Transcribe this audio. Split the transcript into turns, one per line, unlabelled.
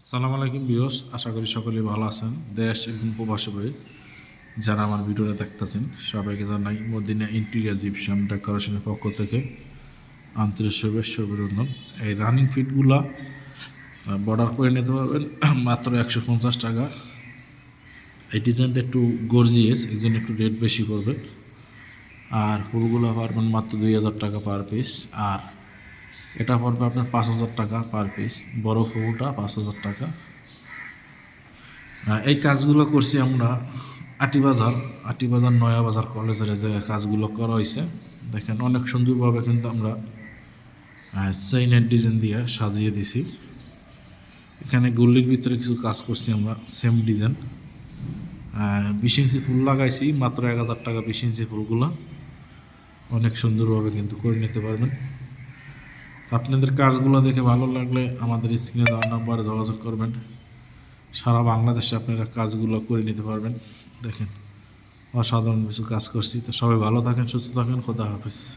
সালাম আলাইকুম বিয়স আশা করি সকলে ভালো আছেন। দেশ এবং প্রবাসী বই যারা আমার ভিডিওটা দেখতেছেন, সবাইকে জানাই মদিনা ইন্টেরিয়ার জিপসাম ডেকোরেশনের পক্ষ থেকে আন্তরিক শুভেচ্ছা অভিনন্দন। এই রানিং ফিটগুলা বর্ডার করে নিতে পারবেন, মাত্র একশো পঞ্চাশ টাকা। এই ডিজাইনটা একটু গর্জিয়াস এই জন্য একটু রেট বেশি করবে আর ফুলগুলো পারবেন মাত্র দুই হাজার টাকা পার পিস আর এটা পড়বে আপনার পাঁচ হাজার টাকা পার পিস বড় ফুলটা পাঁচ হাজার টাকা। এই কাজগুলো করছি আমরা আটিবাজার আটিবাজার নয়া বাজার কলেজের যে কাজগুলো করা হয়েছে। দেখেন অনেক সুন্দরভাবে কিন্তু আমরা সেইনের ডিজাইন দিয়ে সাজিয়ে দিছি। এখানে গুল্লির ভিতরে কিছু কাজ করছি আমরা সেম ডিজাইন বিশ ইঞ্চি ফুল লাগাইছি, মাত্র এক হাজার টাকা বিশ ইঞ্চি ফুলগুলো। অনেক সুন্দরভাবে কিন্তু করে নিতে পারবেন। আপনাদের কাজগুলো দেখে ভালো লাগলে আমাদের স্ক্রিনে দেওয়া নাম্বারে যোগাযোগ করবেন। সারা বাংলাদেশে আপনারা কাজগুলো করে নিতে পারবেন। দেখেন, অসাধারণ কিছু কাজ করছি। তো সবাই ভালো থাকেন, সুস্থ থাকেন, খোদা হাফিজ।